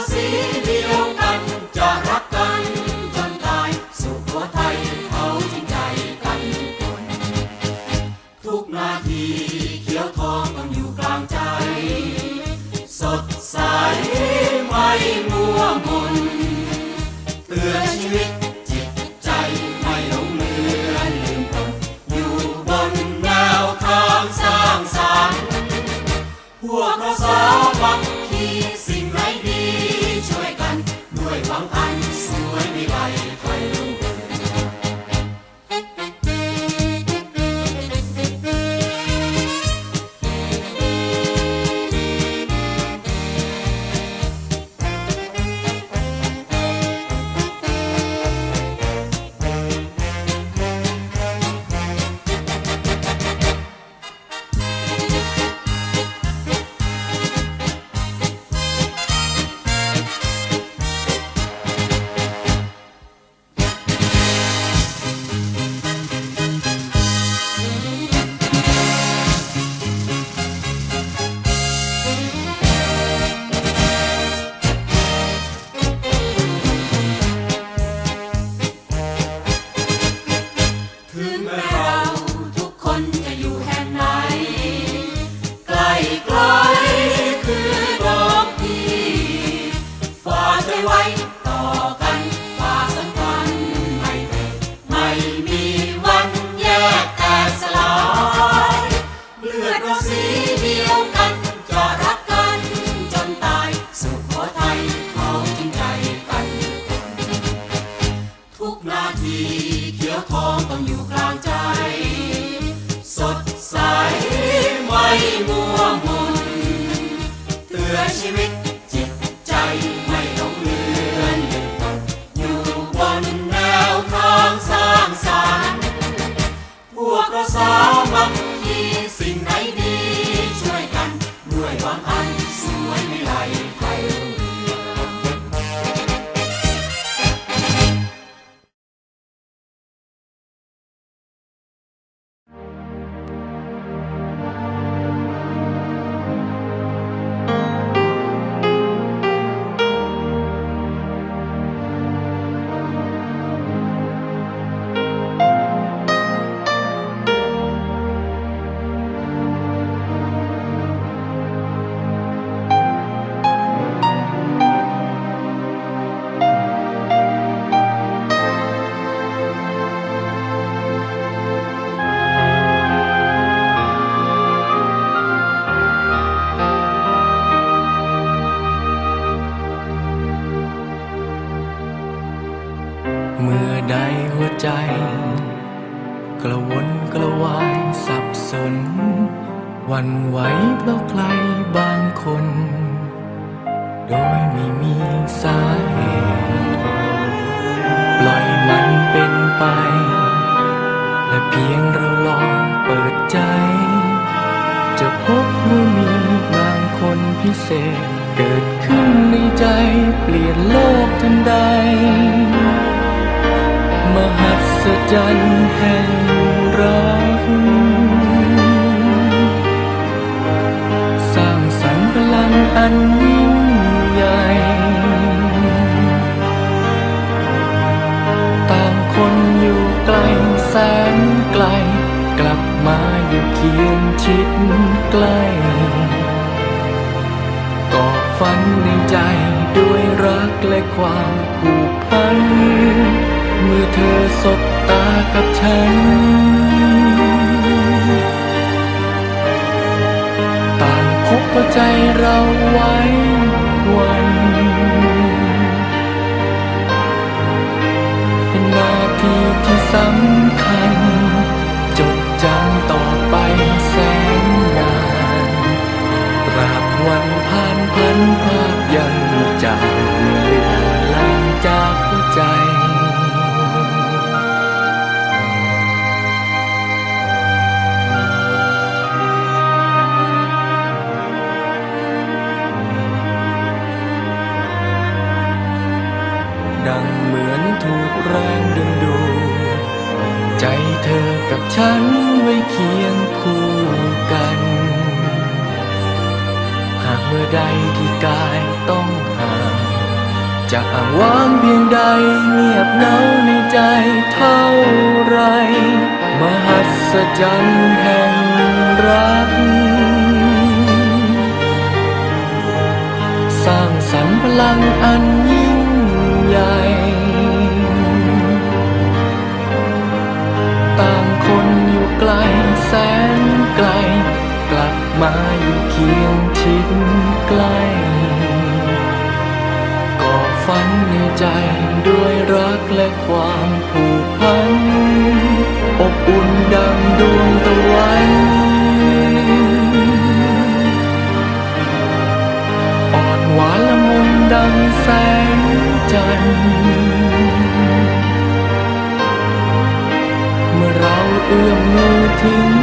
ลายเไใดหัวใจ กระวนกระวายสับสน วันไหวเพราะใครบางคน โดยไม่มีสาเหตุปล่อยมันเป็นไป และเพียงเราลองเปิดใจ จะพบว่ามีบางคนพิเศษ เกิดขึ้นในใจเปลี่ยนโลกทันใด ศจรรย์แห่งรัก สร้างสรรค์พลังอันยิ่งใหญ่ต่างคนอยู่ไกลแสนไกล กลับมาอยู่เคียงชิดใกล้ก่อฝันในใจด้วยรักและความผูกพัน เมื่อเธอสบ ตากับฉัน ต่างพบว่าใจเราไว้วัน เป็นนาทีที่สำคัญ จดจำต่อไปแสนนานราบวันผ่านพันภาพยัง อ้างว้างเพียงใดเงียบเหงาในใจเท่าไร มหัศจรรย์แห่งรัก สร้างสรรค์พลังอันยิ่งใหญ่ต่างคนอยู่ไกล ใจด้วยรักและความผูกพัน อบอุ่นดังดวงตะวัน อ่อนหวานละมุนดังแสงจันทร์เมื่อเราเอื้อมมือถึง